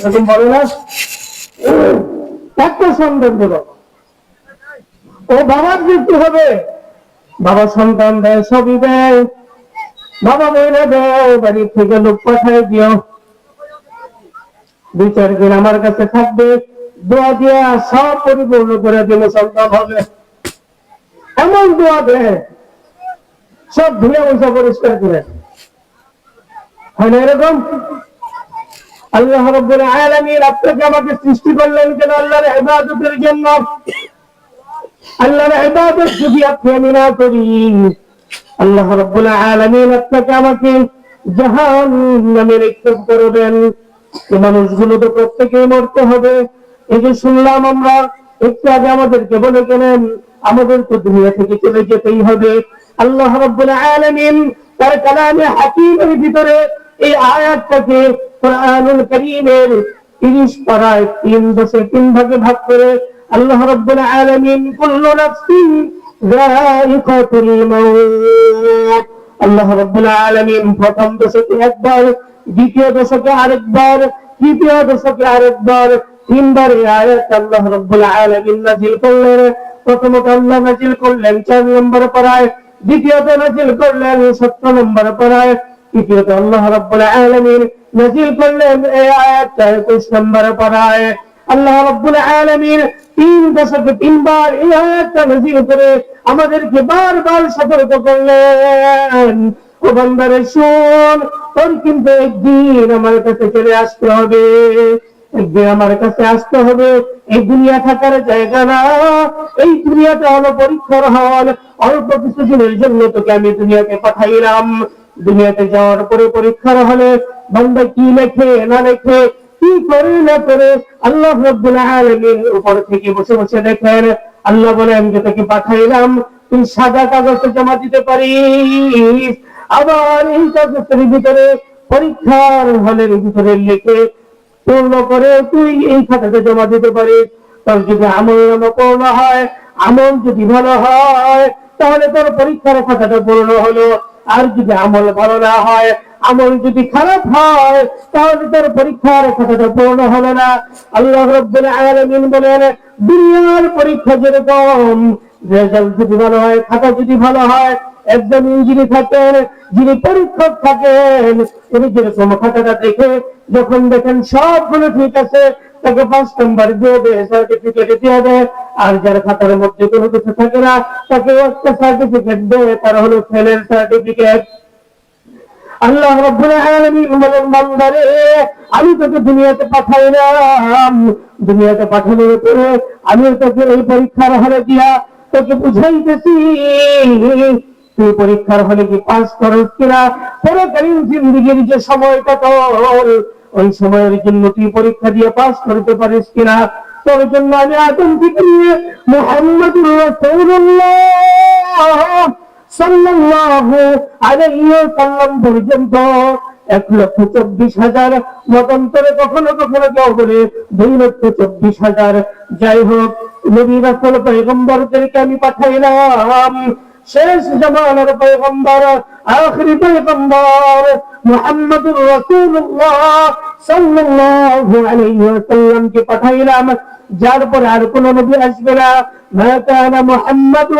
এরকম বলে না? একটা সন্তান দিল ও বাবার মৃত্যু হবে। বাবা সন্তান দেয়, সবই দেয়। বাবা বইলে দেয়, বাড়ি থেকে লোক পাঠায় দিও। দুই, চার দিন আমার কাছে থাকবে। দোয়া দিয়া সব পরিপূর্ণ করে দিলে সন্তান হবে। এমন দোয়া দেয়। সব ধুয়ে বসে পরিষ্কার করে। হয় না এরকম? আল্লাহ রব্বুল আলামিন আপনাকে আমাকে সৃষ্টি করলেন কেন? আল্লাহর ইবাদতের জন্য। আল্লাহর ইবাদত যদি আপনি আমি না করি, আল্লাহ রব্বুল আলামিন আপনাকে আমাকে জাহান্নামে নিক্ষেপ করবেন। এই মানুষগুলো তো প্রত্যেকেই মরতে হবে। এই যে শুনলাম আমরা, একটু আগে আমাদেরকে বলে গেলেন, আমাদের তো দুনিয়া থেকে চলে যেতেই হবে। আল্লাহ রব্বুল আলামিন তার কালামে হাকিমের ভিতরে এই আয়াতটাকে কোরআনুল কারীমের 30 পারায় তিন তিন ভাগে ভাগ করে আল্লাহ রব্বুল আলামিন মাউত। আল্লাহ রব্বুল প্রথম একবার, দ্বিতীয় দশকে আরেকবার, তৃতীয় দশকে আরেকবার, তিনবার আয়াত আল্লাহ রব্বুল আলামিন নাযিল করলেন। প্রথমত আল্লাহ নাযিল করলেন চার নম্বর পারায় দ্বিতীয়ত নাযিল করলেন সতেরো নম্বর পারায় তৃতীয়ত আল্লাহ রব্বুল আলামিন নাযিল করলেন এই আয়াতটা একুশ নম্বর পারায় আল্লাহ রব্বুল আলামিন তিন দশকে তিনবার এই আয়াতটা নাযিল করে আমাদেরকে বারবার সতর্ক করলেন। তোর কিন্তু একদিন আমার কাছে চলে আসতে হবে। একদিন আমার কাছে আসতে হবে। এই দুনিয়া থাকার জায়গা না। এই দুনিয়াটা হলো পরীক্ষার হল। অল্প কিছু দিনের জন্য তোকে আমি দুনিয়াতে পাঠাইলাম। দুনিয়াতে যাওয়ার পরে পরীক্ষার হলে বান্দা কি লেখে, না লেখে, কি করে না করে আল্লাহ রব্বুল আলামিন উপর থেকে বসে বসে দেখেন। আল্লাহ বলে, আমি যে তোকে পাঠাইলাম, তুই সাদা কাগজে জমা দিতে পারিস। আবার এই কাগজের ভিতরে পরীক্ষার হলের ভিতরে লিখে পূর্ণ করে তুই এই খাতাতে জমা দিতে পারিস। তোর যদি আমল নামা পূর্ণ হয়, আমল যদি ভালো হয়, তাহলে তোর পরীক্ষার খাতাটা পূর্ণ হলো। আর যদি আমল ভালো না হয় আমল যদি খারাপ হয়, তাহলে তোর পরীক্ষার খাতাটা পূর্ণ হলো না। আল্লাহ রব্বুল আলামিন বলেন, দুনিয়ার পরীক্ষা যেরকম রেজাল্ট যদি ভালো হয়, খাতা যদি ভালো হয় একজন যিনি থাকেন, যিনি পরীক্ষক থাকেন উনি যেরকম খাতাটা দেখে, যখন দেখেন সবগুলো ঠিক আছে, তাকে পাঁচ নম্বর দিয়ে দেয় সার্টিফিকেট দিয়ে দেয়। আর যার খাতার মধ্যে কোনো কিছু থাকে না, তাকে একটা সার্টিফিকেট দেয়, তার হলো ফেলের সার্টিফিকেট আল্লাহ রব্বুল আলামিন বলেন, বান্দারে, আমি তোকে দুনিয়াতে পাঠাইলাম। দুনিয়াতে পাঠানোর পরে আমি তোকে এই পরীক্ষার হলে দিয়া তোকে বুঝাইতেছি। তুই পরীক্ষার হলে কি পাস করস কিনা? পরকালীন জিন্দিগির যে সময়টা তোর, ওই সময়ের জন্য তুই পরীক্ষা দিয়ে পাস করতে পারিস কিনা? তোর জন্য আমি নিয়ে মোহাম্মদুর রাসূলুল্লাহ। সাল্লাল্লাহু আলাইহি ওয়াসাল্লাম পর্যন্ত এক লক্ষ চব্বিশ হাজার মতান্তরে কখনো কখনো কেউ বলে দুই লক্ষ চব্বিশ হাজার। যাই হোক, নবী রাসূল পয়গম্বরদেরকে আমি পাঠাইলাম। শেষ জামানার পয়গম্বর, আখরি পয়গম্বর মুহাম্মদুর রাসূলুল্লাহ সাল্লাল্লাহু আলাইহি ওয়াসাল্লাম কে পাঠাইলাম। যার পর আর কোন নবী আসবে না ما كان محمد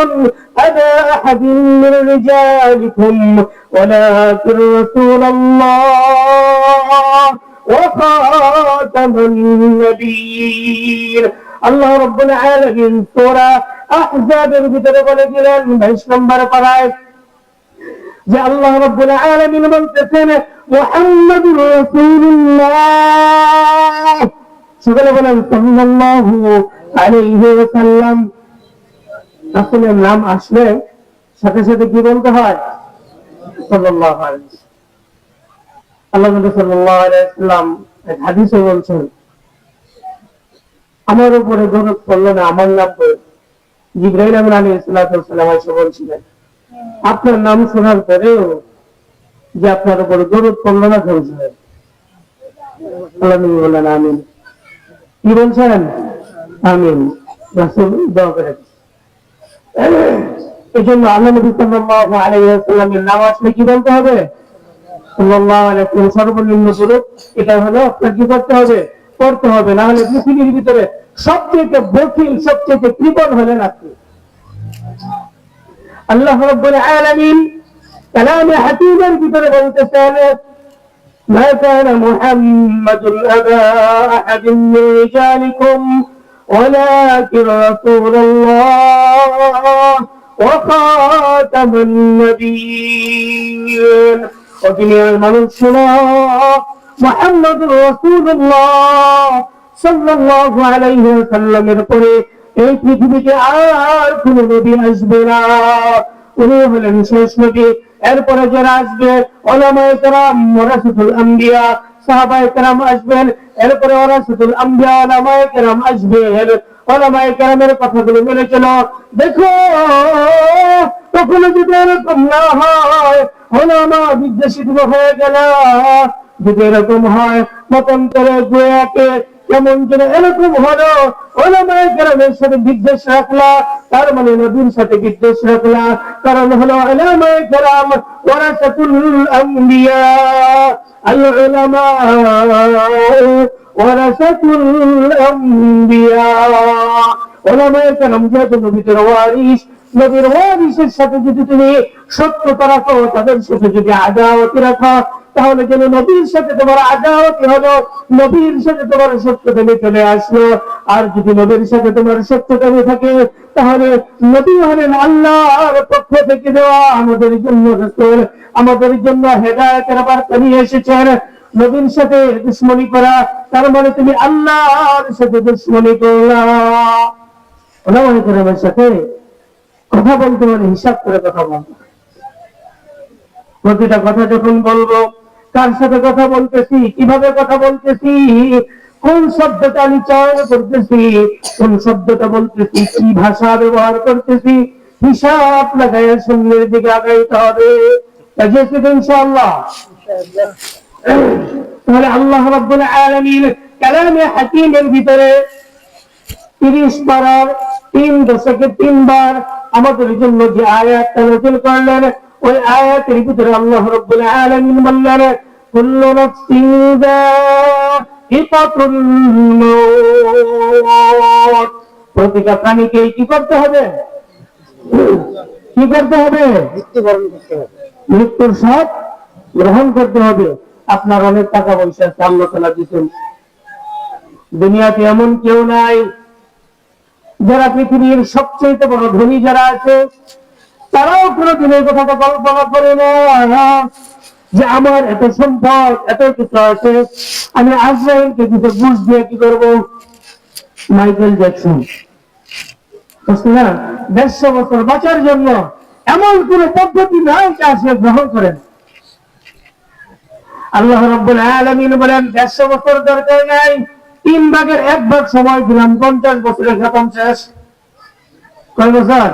أبا أحد من رجالكم ولكن رسول الله وخاتم النبيين আল্লাহ রব্বুল আলামিন সূরা আহজাবের ভিতরে বলে দিলেন 22 নম্বর পারায় যে আল্লাহ রব্বুল আলামিন বলতেছেন মুহাম্মাদুর রাসূলুল্লাহ বলেন নাম আসলে সাথে সাথে কি বলতে হয়? আমার উপরে গরব করল না আমার নাম করে? আলী বলছিলেন, আপনার নাম শোনার পরেও যে আপনার উপরে গরব করল না ধরছিলেন আল্লাহ বললেন, আমিন। কি বলছেন? আমিন। রাসূল, দোয়া করে এই জন্য আল্লাহ নবী সাল্লাল্লাহু আলাইহি ওয়াসাল্লামের নাম আসলে কি বলতে হবে? সাল্লাল্লাহু আলাইহি ওয়াসাল্লাম সর্বনিম্ন এটা হলো আপনার কি করতে হবে? করতে হবে। না হলে পৃথিবীর ভিতরে সবচেয়ে বকিল, সবচেয়ে কৃপণ হলেন আপনি। আল্লাহ রব্বুল আলামিন কালামে হাকিমের ভিতরে বলতেছেন ما كان محمد أبا أحد من رجالكم ولكن رسول الله وخاتم النبيين وجميع المنصرة محمد رسول الله সাল্লাল্লাহু আলাইহি ওয়াসাল্লামের পরে এই পৃথিবীতে আর কোন নবী আসবে না উনি হলেন শেষ নবী এরপরে যারা আসবে, ওলামায়ে কেরাম ওয়ারাসাতুল আম্বিয়া, সাহাবায়ে কেরাম আসবেন, এরপরে ওয়ারাসাতুল আম্বিয়া, ওলামায়ে কেরাম আসবেন। ওলামায়ে কেরামের কথাগুলো মেনে চলো। দেখো, কখনো যদি এরকম না হয়, ওলামা বিদ্বেষিত হয়ে গেল। যদি এরকম হয়, মতান্তরে গোয়াকে কেমন যেন এরকম হলো, ওলামায়ে সাথে বিদ্বেষ রাখলা, তার মানে নবীর সাথে বিদ্বেষ রাখলা। কারণ হলো ওলামায়ে কেরাম ওয়ারাসাতুল আম্বিয়া, আল উলামা, ওয়ারাসাতুল আম্বিয়া। ওলামায়ে কেরাম যেহেতু নবীদের ওয়ারিস নবীর ওয়ারিসের সাথে যদি তুমি সত্যতা রাখো, তাদের সাথে যদি আদাওয়াতি রাখো, তাহলে যেন নবীর সাথে তোমার আদাওয়াতি হলো, নবীর সাথে তোমার সত্যতা চলে আসলো। আর যদি নবীর সাথে তোমার সত্যতা থাকে, তাহলে নবী হলেন আল্লাহর পক্ষ থেকে দেওয়া আমাদের জন্য রাসূল, আমাদের জন্য হেদায়েতের বার্তা নিয়ে এসেছেন। নবীর সাথে দুশ্মনী করা, তার মানে তুমি আল্লাহর সাথে দুশ্মনী করলা। মনে করে কেরামের সাথে কথা বলতে মানে হিসাব করে কথা বলব প্রতিটা কথা যখন বলব, কার সাথে কথা বলতেছি, কীভাবে কথা বলতেছি, কোন শব্দটা আমি চয়ন করতেছি, কোন শব্দটা বলতেছি, কি ভাষা ব্যবহার করতেছি, হিসাব লাগাই সামনের দিকে আগাইতে হবে। ইনশাআল্লাহ। তাহলে আল্লাহ রাব্বুল আলামিন কালামে হাকিমের ভিতরে তিরিশ পারার তিন দশকে তিনবার আমাদের জন্য যে আয়াতটা নাযিল করলেন। ওই আয়াতের ভিতরে আল্লাহ রাব্বুল আলামিন বললেন কুল্লু নাফসিন যায়িকাতুল মাউত। প্রতিটা প্রাণীকে কি করতে হবে? কি করতে হবে? মৃত্যুর স্বাদ গ্রহণ করতে হবে। আপনার অনেক টাকা পয়সা আছে আল্লাহ তালা দিচ্ছেন দুনিয়াতে এমন কেউ নাই যারা পৃথিবীর সবচেয়ে বড় ধনী যারা আছে, তারাও কোনোদিন এই কথাটা কল্পনা করে না যে আমার এত সম্পদ, এত কিছু আছে, আমি আজরাইলকে কিছু বুঝ দিয়ে কি করব? Michael Jackson. না? দেড়শো বছর বাঁচার জন্য এমন কোন পদ্ধতি নাই যা সে গ্রহণ করেন। আল্লাহ রব্বুল আলামিন বলেন, দেড়শো বছর দরকার নাই তিন ভাগের এক ভাগ সময় দিলাম, পঞ্চাশ বছরের খতম শেষ। কয় বছর?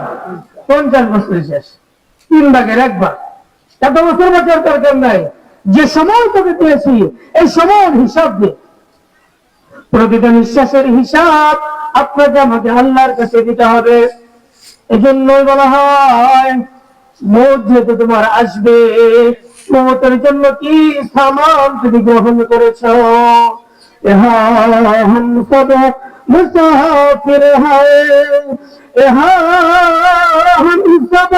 পঞ্চাশ বছরের শেষ। তিন ভাগের এক ভাগ। এত বছর বাঁচার দরকার নাই। যে সময় তোকে দিয়েছি, এই সময়ের হিসাব দিয়ে প্রতিটা নিঃশ্বাসের হিসাব আপনাকে আমাকে আল্লাহর কাছে দিতে হবে। এজন্যই বলা হয়, মৌত যেহেতু তোমার আসবে মমতের জন্য কি সামান তুমি গ্রহণ করেছ? ইহা হম সব মুসাফির হায় ইহা হম সব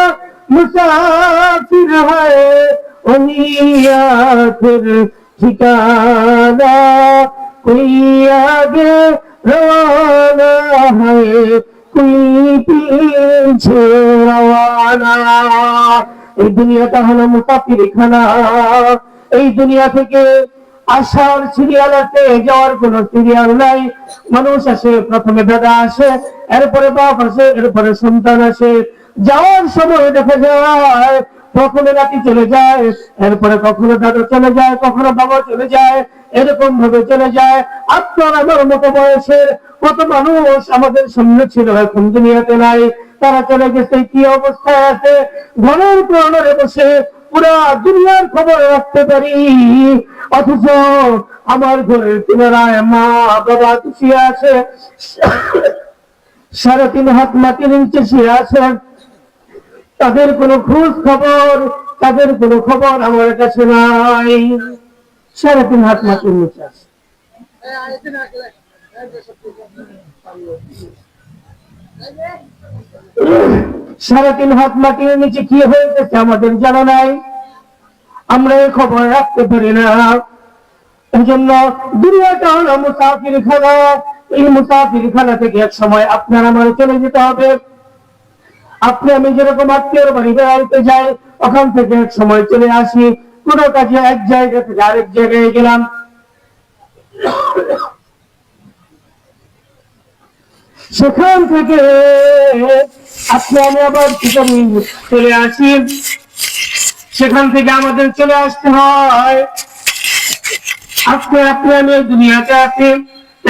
মুসাফির হায় ওহি আখির ঠিকানা कोई आगे रवाना है कोई पीछे रवाना এই দুনিয়াটা হলো মুসাফির খানা এই দুনিয়া থেকে আসার সিরিয়াল আছে যাওয়ার কোন সিরিয়াল নাই। মানুষ আসে, প্রথমে দাদা আসে, এরপরে বাপ আসে, এরপরে সন্তান আসে। যাওয়ার সময় দেখা যায়, কখনো নাতি চলে যায়, এরপরে কখনো দাদা চলে যায়, কখনো বাবা চলে যায়, এরকম ভাবে চলে যায়। আপনার আমার মতো বয়সের কত মানুষ আমাদের সামনে ছিল এখন দুনিয়াতে নাই। তারা চলে গেছে, কি অবস্থায় আছে? ঘরের প্রাণরে বসে পুরা দুনিয়ার খবর রাখতে পারি। অথচ আমার ঘরের কিনারায় মা, বাবা শুয়ে আছে। সাড়ে তিন হাত মাটির নিচে শুয়ে আছে। তাদের কোনো খোঁজ খবর, তাদের কোনো খবর আমার কাছে নাই। সাড়ে তিন হাত মাটির নিচে আছে। সাড়ে তিন হাত মাটির নিচে কি হয়েছে আমাদের জানা নাই। আমরা এই খবর রাখতে পারি না। এই জন্য মুসাফির খানা এই মুসাফির খানা থেকে এক সময় আপনার আমার চলে যেতে হবে। আপনি, আমি যেরকম আত্মীয় বাড়ি বেড়াইতে যাই, ওখান থেকে এক সময় চলে আসি। কোনো কাজে এক জায়গা থেকে আরেক জায়গায় গেলাম। সেখান থেকে আপনি আমি আবার চলে আসি। সেখান থেকে আমাদের চলে আসতে হয়। আজকে আপনি আমি দুনিয়াতে আছি।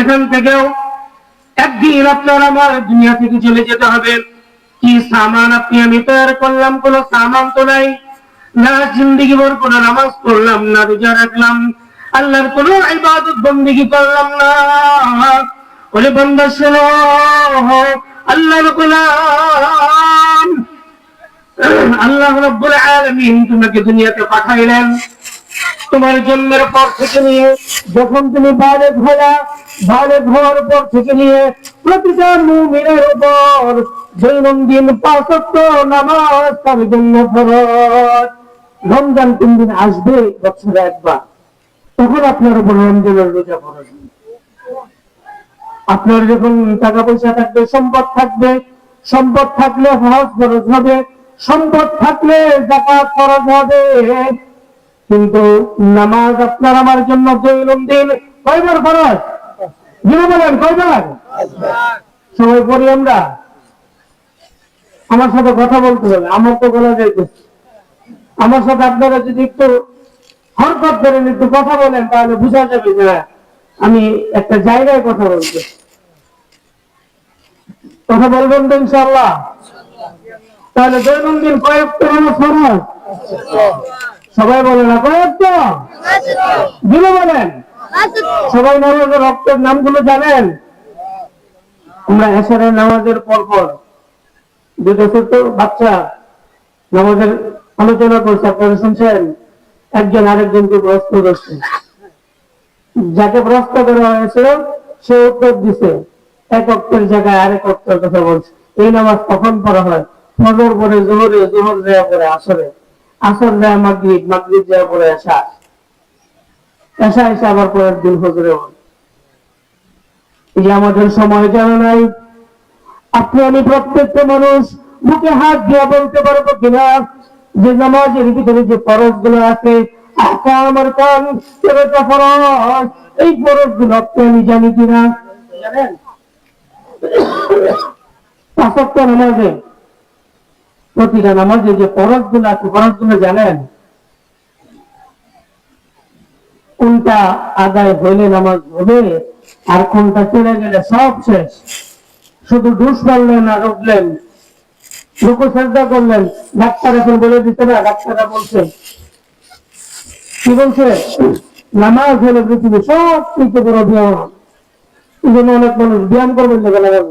এখান থেকেও একদিন আপনার আমার দুনিয়া থেকে চলে যেতে হবে। কি সামান আপনি আমি তৈরি করলাম, কোন সামান তো নাই। না জিন্দিগি ভর, কোন নামাজ পড়লাম, না রোজা রাখলাম। আল্লাহর কোন ইবাদত বন্দিগি করলাম না। বলে বন্ধ শোনো, আল্লাহ গোলাম আল্লাহ রব্বুল আলামিন তোমাকে দুনিয়াতে পাঠাইলেন। তোমার জন্মের পর থেকে নিয়ে, যখন তুমি বালে ঘোরা বালে ঘর পর থেকে নিয়ে, প্রতিটা মুমিনের উপর দৈনন্দিন পাঁচত্ব নামাজ তার জন্য ফরজ। রমজান তিন দিন আসবে, বছরে একবার। তখন আপনার উপর রমজানের রোজা ফরজ আপনার যখন টাকা পয়সা থাকবে, সম্পদ থাকবে, সম্পদ থাকলে হজ খরচ হবে, সম্পদ থাকলে জাকাত খরচ হবে। কিন্তু নামাজ আপনার আমার জন্য দৈনন্দিন কয়বার খরচ যিনি বলেন, কয়বার? সবাই পড়ি আমরা? আমার সাথে কথা বলতে হবে আমার তো বলা যাইতেছে। আমার সাথে আপনারা যদি একটু হরকত করেন একটু কথা বলেন, তাহলে বোঝা যাবে যে আমি একটা জায়গায় কথা বলতে কথা বলবেন তো ইনশাল্লাহ তাহলে দৈনন্দিন কয়েকটা হলো ফরজ সবাই বলে না, কয়েকটা? বলেন। সবাই নামাজের রক্তের নামগুলো জানেন। আমরা এসারের নামাজের পর পর দুটো ছোট্ট বাচ্চা নামাজের আলোচনা করছে, আপনারা শুনছেন? একজন আরেকজনকে প্রশ্ন করছে। যাকে প্রশ্ন করা হয়েছিল, সে উত্তর দিছে। এক অক্ষের জায়গায় আরেক অক্ষর কথা বলছে। এই নামাজ কখন পড়া হয়? ফজর পরে, জোহরে, জোহর দেওয়া পরে, আসরে। আসর দেয়া মাগরিব মাগরিব দেওয়া পরে আসা এসা এসে আবার পরের দিন হজরে এই আমাদের সময় জানা নাই? আপনি আমি প্রত্যেকটা মানুষ বুকে হাত দিয়ে বলতে পারব কিনা? যে নামাজের ভিতরে যে ফরজগুলো আছে আমার কান এই ফরজ। গুলো আপনি আমি জানি কিনা? জানেন? প্রতিটা যে আছে জানেন? কোনটা আদায় হইলে নামাজ হবে, আর কোনটা চলে গেলে সব শেষ? শুধু ডুস মারলেন আর উঠলেন লোক চেষ্টা করলেন। ডাক্তার এখন বলে দিতে না, ডাক্তাররা বলছে। কি বলছে? নামাজ হলো পৃথিবী সব থেকে বড় ব্যায়াম জন্য অনেক মানুষ ব্যায়াম করবেন লেগে নামাজ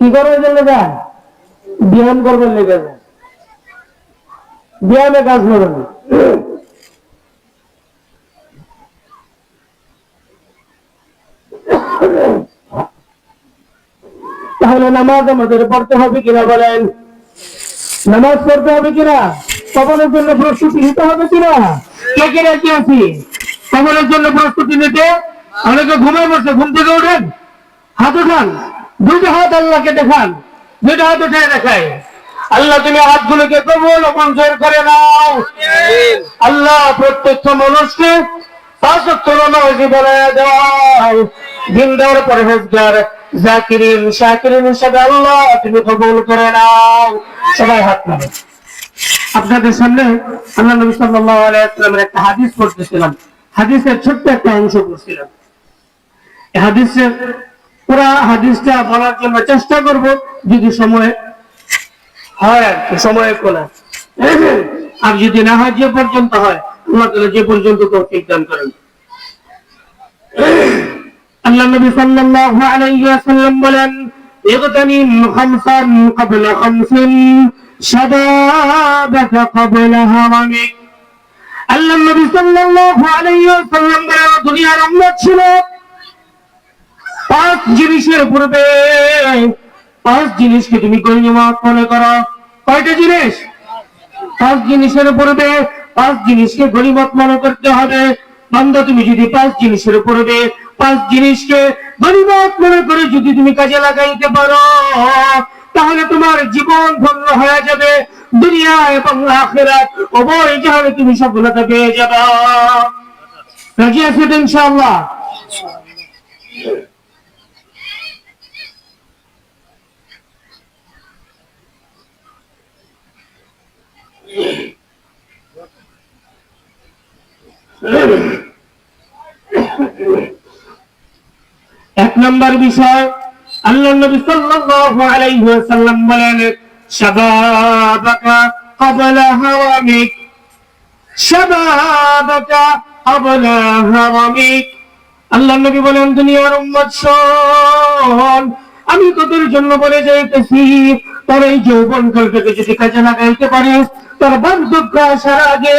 কি ব্যায়াম করবেন লেগে যায় ব্যায়ামে কাজ না। তাহলে নামাজ আমাদের পড়তে হবে কিনা বলেন? নামাজ পড়তে হবে কিনা? কবরের জন্য প্রস্তুতি নিতে হবে কিনা? কে কে রাজি আছি? কবরের জন্য প্রস্তুতি নিতে অনেকে ঘুমে বসে ঘুম থেকে ওঠেন। হাত উঠান। দুইটা হাত আল্লাহকে দেখান। দুইটা হাত উঠে দেখায়। আল্লাহ তুমি হাতগুলোকে কবুল মঞ্জুর করে নাও। আল্লাহ প্রত্যেকটা মানুষকে পাঁচত্ব নামাজি বানায় দিনদার পরহেজগার জাকিরিন শাকিরিন হিসাবে আল্লাহ তুমি কবুল করে নাও। সবাই হাত নামে আপনাদের সামনে আল্লাহ নবী সাল্লাল্লাহু আলাইহি একটা হাদিস পড়তেছিলাম। হাদিসের ছোট্ট একটা অংশ পড়ছিলাম। হাদিসের পুরা হাদিসটা বলার জন্য চেষ্টা করব যদি সময় হয় আর কি সময় কোলা আর যদি না হয় যে পর্যন্ত হয় আল্লাহ তাআলা যে পর্যন্ত তৌফিক দান করেন আল্লাহ নবী সাল্লাল্লাহু আলাইহি ওয়াসাল্লাম বলেন اغتنم خمسا قبل خمس شبابك قبل هرمك আল্লাহ নবী সাল্লাল্লাহু আলাইহি ওয়াসাল্লাম বলেন দুনিয়ার উম্মত ছিল পাঁচ জিনিসের পূর্বে, পাঁচ জিনিসকে তুমি গণ্যমাত মনে করো। কয়টা জিনিস? পাঁচ জিনিসের পূর্বে, পাঁচ জিনিসকে গরিমত মনে করতে হবে। বান্দা, তুমি যদি পাঁচ জিনিসের পূর্বে, পাঁচ জিনিসকে গরিমত মনে করে যদি তুমি কাজে লাগাইতে পারো, তাহলে তোমার জীবন ধন্য হয়ে যাবে। দুনিয়া এবং আখেরাত উভয় জাহানে তুমি সফলতা পেয়ে যাবে। রাজি আছে তো ইনশাআল্লাহ? এক নম্বর বিষয়, আল্লাহ নবী সাল্লাল্লাহু আলাইহি ওয়াসাল্লাম বলেন, শাবাবাকা ক্বাবলা শাবাবাকা ক্বাবলা আল্লাহ নবী বলেন, দুনিয়ার উম্মত শোন, আমি তোদের জন্য বলে যাইতেছি, তোর এই যৌবন কালটাকে যদি কাজে লাগাইতে পারিস, তোর বার্ধক্য আসার আগে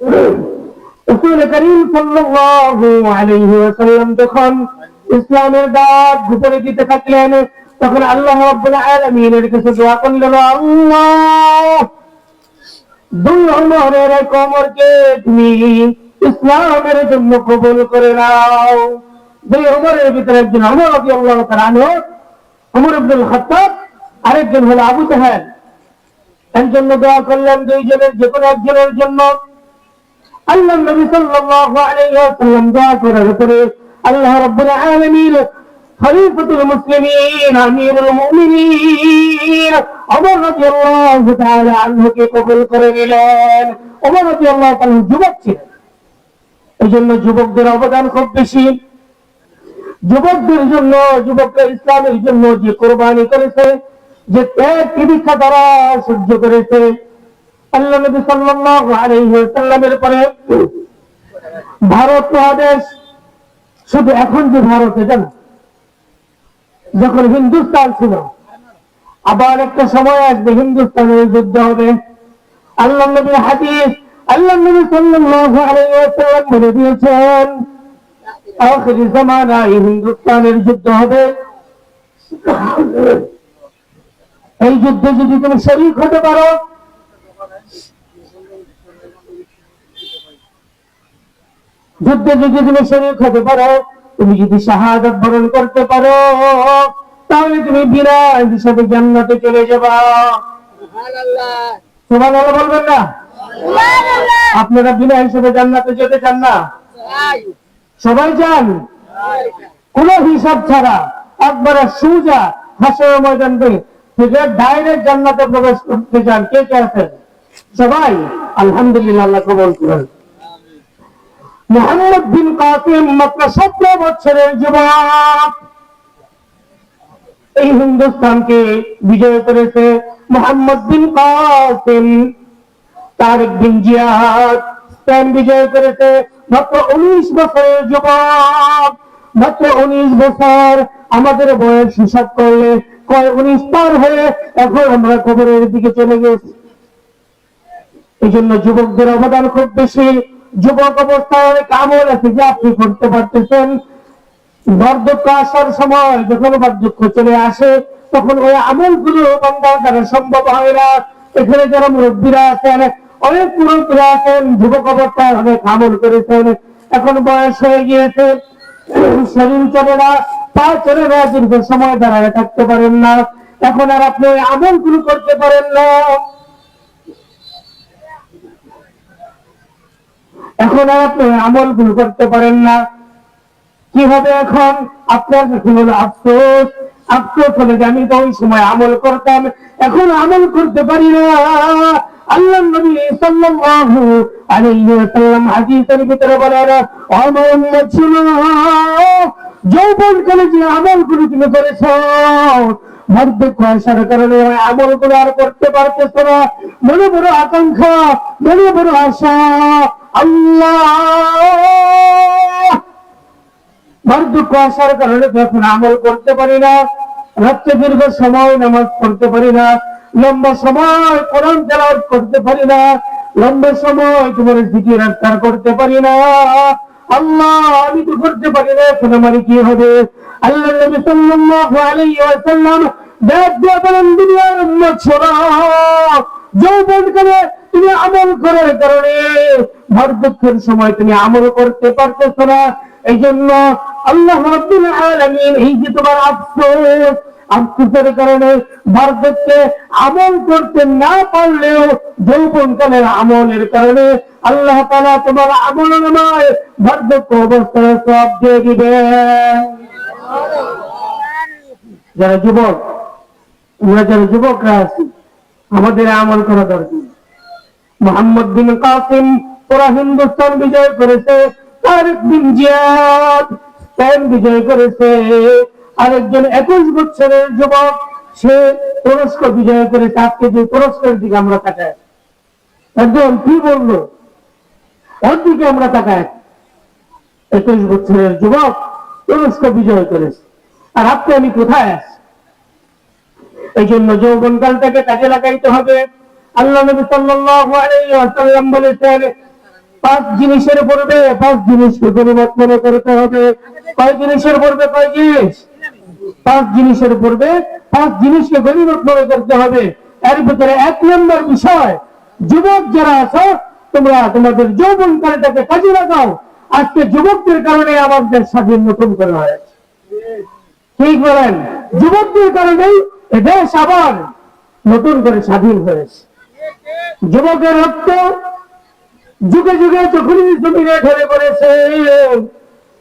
রাসূল করিম সাল্লাল্লাহু আলাইহি ওয়াসাল্লাম যখন ইসলামের দাওয়াত ঘুরে দিতে থাকলেন তখন আল্লাহ রাব্বুল আলামিনের কাছে দোয়া করলেন আল্লাহ দুই অমরের কমরকে তুমি ইসলামের জন্য কবুল করে নাও দুই অমরের ভিতরে একজন অমর রবি আল্লাহ তাআলা অমর আব্দুল খাত্তাব আরেকজন হলো আবু জাহেল এর জন্য দোয়া করলেন দুইজনের যে কোনো একজনের জন্য আল্লাহ নবী সাল্লাল্লাহু আলাইহি ওয়াসাল্লাম দোয়া করার পরে আল্লাহ রাব্বুল আলামিন খলিফাতুল মুসলিমিন, আমিরুল মুমিনিন ওমর রাদিয়াল্লাহু তাআলা আনহুকে কবুল করে নিলেন। ওমর রাদিয়াল্লাহু তাআলা যুবক ছিলেন। এই জন্য যুবকদের অবদান খুব বেশি। যুবকদের জন্য, যুবকরা ইসলামের জন্য যে কোরবানি করেছে, যে ত্যাগ দ্বারা সহ্য করেছে আল্লাহ নবী সাল্লাল্লাহু আলাইহি ওয়াসাল্লামের পরে ভারত মহাদেশ, শুধু এখন যে ভারত এটা যখন হিন্দুস্তান ছিল, আবার একটা সময় আসবে হিন্দুস্তানের যুদ্ধ হবে। আল্লাহ নবীর হাদিস, আল্লাহ নবী সাল্লাল্লাহু আলাইহি ওয়াসাল্লাম বলে দিয়েছেন, আখিরি জামানায় হিন্দুস্তানের যুদ্ধ হবে। এই যুদ্ধে যদি তুমি শরীক হতে পারো যুদ্ধে যদি তুমি শরীর হতে পারো তুমি যদি শাহাদাত বরণ করতে পারো তাহলে তুমি বিরাট হিসাবে জান্নাতে চলে যাবা। সবাই ভালো বলবেন না? আপনারা বিনা হিসেবে জান্নাতে যেতে চান না? সবাই। চান কোন হিসাব ছাড়া একবারে সুজা হাসের ময়দান থেকে ডাইরেক্ট জান্নাতে প্রবেশ করতে চান। কে কে আছেন? সবাই। আলহামদুলিল্লাহ আল্লাহ কবল করেন। মোহাম্মদ বিন কাসিম মাত্র সতেরো বছরের যুবক। এই হিন্দুস্তানকে বিজয় করেছে মোহাম্মদ বিন কাসিম। তারেক বিন জিয়াদ স্পেন বিজয় করেছে মাত্র উনিশ বছরের যুবক। মাত্র উনিশ বছর আমাদের বয়স হিসাব করলে কয় উনিশ পার হয়ে এখন আমরা খবরের দিকে চলে গেছি। এই জন্য যুবকদের অবদান খুব বেশি। যুবক অবস্থায় অনেক আমল আছে, যে আপনি করতে পারতেছেন। বার্ধক্য আসার সময় যখন বার্ধক্য চলে আসে, তখন ওই আমলগুলো বান্দার দ্বারা সম্ভব হয় না। এখানে যারা মুরব্বীরা আছেন, অনেক মুরব্বীরা আছেন, যুবক অবস্থায় অনেক আমল করেছেন। এখন বয়স হয়ে গিয়েছে, শরীর চলে না, পা চলে না, দীর্ঘ সময় দাঁড়ায় থাকতে পারেন না। এখন আর আপনি ওই আমলগুলো করতে পারেন না। এখন আপনি আমলগুলো করতে পারেন না। কি হবে এখন? আপনার হলো আফসোস। আফসোস হলে যে আমি তো ওই সময় আমল করতাম, এখন আমল করতে পারি না। আল্লাহ নবী সাল্লাল্লাহু আলাইহি ওয়াসাল্লাম হাদিসের ভিতরে বলেন শুনো যৌবন কালে যে আমলগুলো তুমি বার্ধক্য আসার কারণে আমলগুলো আর করতে পারতেছ না। মনে বড় আকাঙ্ক্ষা, মনে বড় আশা আল্লাহ। আমি করতে পারি না কি হবে? আল্লাহ নবী সাল্লাল্লাহু আলাইহি ওয়াসাল্লাম ডাক দিয়ে বলেন, দুনিয়ার উম্মত শোনো। যৌবন তুমি আমল করার কারণে বার্ধক্যের সময় তুমি আমল করতে পারতেছ না। এই জন্য আল্লাহ এই যে তোমার আফসোস, আফসোসের কারণে বার্ধক্যে আমল করতে না পারলেও যৌবনকালের আমলের কারণে আল্লাহ তাআলা তোমার আমল নামায় বার্ধক্য অবস্থায় সব দিয়ে দিবেন যারা যুবক, আমরা যারা যুবকরা আছি, আমাদের আমল করা দরকার। মোহাম্মদ বিন কাসিম পুরা হিন্দুস্তান বিজয় করেছে, তারেক বিন জিয়াদ স্পেন বিজয় করেছে। আরেকজন একুশ বছরের যুবক, সে তুরস্ক বিজয় করেছে। আজকে যে তুরস্কের দিকে আমরা তাকাই, একজন কি বলল? ওর দিকে আমরা তাকাই। একুশ বছরের যুবক তুরস্ক বিজয় করেছে। আর আপনি আমি কোথায় আছি? এই জন্য যৌবন কালটাকে কাজে লাগাইতে হবে। আল্লাহ নবী ওয়াসাল্লাম বলেছেন পাঁচ জিনিসের পূর্বে পাঁচ জিনিসকে গরিমত মনে করতে হবে। কয় জিনিসের পূর্বে কয় জিনিস? পাঁচ জিনিসের পূর্বে পাঁচ জিনিসকে গরিমত মনে করতে হবে। এর ভিতরে এক নম্বর বিষয়, যুবক যারা আছো, তোমরা তোমাদের যৌবন কালটাকে কাজে লাগাও। আজকে যুবকদের কারণে আমাদের স্বাধীন নতুন করে হয়েছে। ঠিক বলেন, যুবকদের কারণেই দেশ আবার নতুন করে স্বাধীন হয়েছে। যুবকের রক্ত যুগে যুগে যখনই জমিনে ঢলে পড়েছে,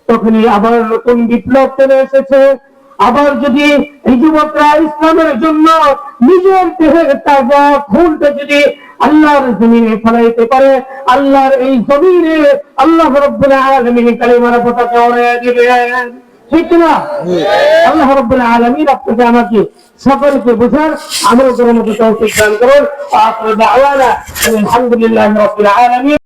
তখনই আবার নতুন বিপ্লব চলে এসেছে। আবার যদি এই যুবকরা ইসলামের জন্য নিজের দেহের তাজা খুনটা যদি আল্লাহর জমিনে ফলাইতে পারে, আল্লাহর এই জমিনে আল্লাহ রব্বুল আলামিন কালিমার পতাকা উড়িয়ে দিবেন। ঠিক আল্লাহ রব্বুল আলামিন আপনাকে আমাকে সকলকে মতো দান করুন। আলহামদুলিল্লাহি রাব্বিল আলামিন।